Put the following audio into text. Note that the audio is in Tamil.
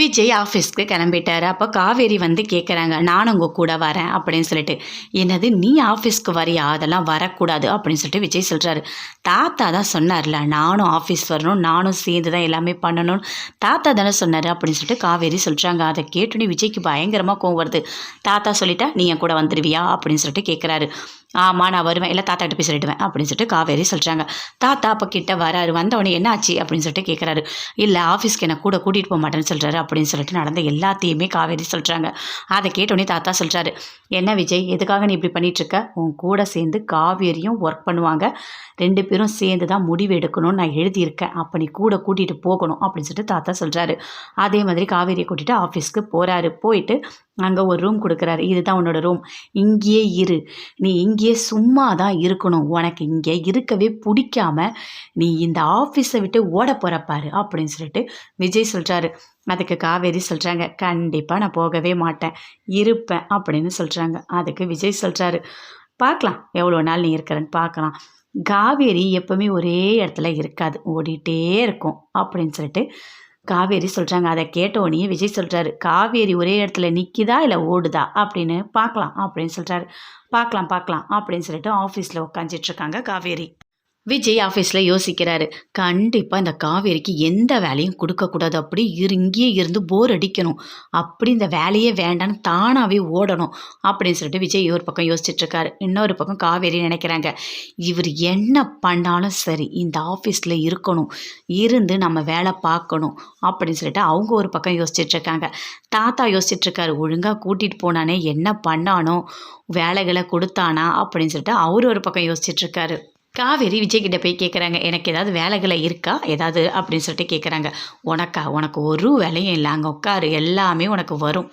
விஜய் ஆஃபீஸ்க்கு கிளம்பிட்டாரு. அப்போ காவேரி வந்து கேட்குறாங்க நானும் உங்கள் கூட வரேன் அப்படின்னு சொல்லிட்டு. என்னது நீ ஆஃபீஸ்க்கு வரியா? அதெல்லாம் வரக்கூடாது அப்படின்னு சொல்லிட்டு விஜய் சொல்கிறாரு தாத்தா தான் சொன்னார்ல நானும் ஆஃபீஸ் வரணும் நானும் சேர்ந்து தான் எல்லாமே பண்ணணும்னு தாத்தா தானே சொன்னார் அப்படின்னு சொல்லிட்டு காவேரி சொல்கிறாங்க அதை கேட்டுனே விஜய்க்கு பயங்கரமாக கோவம் வருது. தாத்தா சொல்லிட்டா நீ என் கூட வந்துடுவியா அப்படின்னு சொல்லிட்டு கேட்குறாரு ஆமாம் நான் வருவேன். இல்லை தாத்தா கிட்ட போய் சொல்லிடுவேன் அப்படின்னு சொல்லிட்டு காவேரி சொல்கிறாங்க தாத்தா அப்போ கிட்ட வராரு வந்தவொடனே என்ன ஆச்சு அப்படின்னு சொல்லிட்டு கேட்குறாரு இல்லை ஆஃபீஸ்க்கு என்ன கூட கூட்டிகிட்டு போக மாட்டேன்னு சொல்கிறாரு அப்படின்னு சொல்லிட்டு நடந்த எல்லாத்தையுமே காவேரி சொல்கிறாங்க அதை கேட்டோடனே தாத்தா சொல்கிறாரு என்ன விஜய் எதுக்காக நீ இப்படி பண்ணிகிட்ருக்க உன் கூட சேர்ந்து காவேரியும் ஒர்க் பண்ணுவாங்க. ரெண்டு பேரும் சேர்ந்து தான் முடிவு எடுக்கணும்னு நான் எழுதியிருக்கேன். அப்போ நீ கூட கூட்டிகிட்டு போகணும் அப்படின்னு சொல்லிட்டு தாத்தா சொல்கிறாரு அதே மாதிரி காவேரியை கூட்டிகிட்டு ஆஃபீஸ்க்கு போகிறாரு போயிட்டு அங்கே ஒரு ரூம் கொடுக்குறாரு. இதுதான் உன்னோட ரூம் இங்கேயே இரு. நீ இங்கேயே சும்மா தான் இருக்கணும். உனக்கு இங்கே இருக்கவே பிடிக்காம நீ இந்த ஆஃபீஸை விட்டு ஓட போகிறப்பாரு அப்படின்னு சொல்லிட்டு விஜய் சொல்கிறாரு அதுக்கு காவேரி சொல்கிறாங்க கண்டிப்பாக நான் போகவே மாட்டேன். இருப்பேன் அப்படின்னு சொல்கிறாங்க அதுக்கு விஜய் சொல்கிறாரு பார்க்கலாம். எவ்வளோ நாள் நீ இருக்கிறன்னு பார்க்கலாம். காவேரி எப்போவுமே ஒரே இடத்துல இருக்காது. ஓடிட்டே இருக்கும். அப்படின்னு சொல்லிட்டு காவேரி சொல்கிறாங்க அதை கேட்டோடனே விஜய் சொல்கிறாரு காவேரி ஒரே இடத்துல நிற்கிதா இல்லை ஓடுதா? அப்படின்னு பார்க்கலாம் அப்படின்னு சொல்கிறாரு பார்க்கலாம் பார்க்கலாம் அப்படின்னு சொல்லிட்டு ஆஃபீஸில் உட்காந்துட்ருக்காங்க காவேரி. விஜய் ஆஃபீஸில் யோசிக்கிறாரு. கண்டிப்பாக இந்த காவேரிக்கு எந்த வேலையும் கொடுக்கக்கூடாது அப்படி இரு இங்கேயே இருந்து போர் அடிக்கணும். அப்படி இந்த வேலையே வேண்டான்னு தானாகவே ஓடணும் அப்படின்னு சொல்லிட்டு விஜய் ஒரு பக்கம் யோசிச்சுட்ருக்காரு. இன்னொரு பக்கம் காவேரி நினைக்கிறாங்க இவர் என்ன பண்ணாலும் சரி இந்த ஆஃபீஸில் இருக்கணும் இருந்து நம்ம வேலை பார்க்கணும் அப்படின்னு சொல்லிட்டு அவங்க ஒரு பக்கம் யோசிச்சுட்ருக்காங்க. தாத்தா யோசிச்சுட்ருக்காரு ஒழுங்காக கூட்டிகிட்டு போனானே என்ன பண்ணானோ வேலைகளை கொடுத்தானா? அப்படின்னு சொல்லிட்டு அவர் ஒரு பக்கம் யோசிச்சுட்ருக்காரு. காவேரி விஜய்கிட்ட போய் கேட்குறாங்க எனக்கு ஏதாவது வேலைகளை இருக்கா? ஏதாவது அப்படின்னு சொல்லிட்டு கேட்குறாங்க உனக்கா? உனக்கு ஒரு வேலையும் இல்லை. அங்கே உட்காரு. எல்லாமே உனக்கு வரும்.